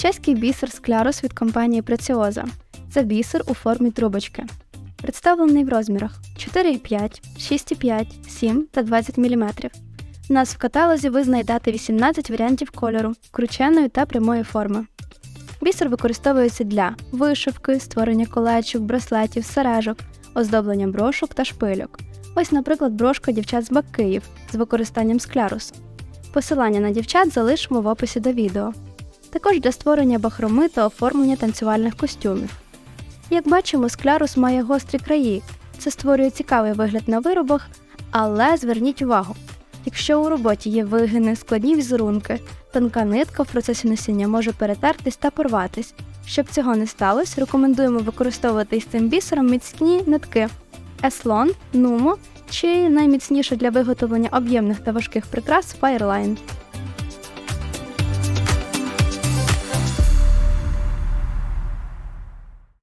Чеський бісер склярус від компанії Преціоза. Це бісер у формі трубочки. Представлений в розмірах 4,5, 6,5, 7 та 20 мм. У нас в каталозі ви знайдете 18 варіантів кольору, крученої та прямої форми. Бісер використовується для вишивки, створення колечок, браслетів, сережок, оздоблення брошок та шпильок. Ось, наприклад, брошка дівчат з Баккиїв з використанням склярусу. Посилання на дівчат залишимо в описі до відео. Також для створення бахроми та оформлення танцювальних костюмів. Як бачимо, склярус має гострі краї. Це створює цікавий вигляд на виробах, але зверніть увагу, якщо у роботі є вигини, складні візерунки, тонка нитка в процесі носіння може перетертись та порватись. Щоб цього не сталося, рекомендуємо використовувати із цим бісером міцні нитки Еслон, Нумо чи найміцніше для виготовлення об'ємних та важких прикрас Fireline.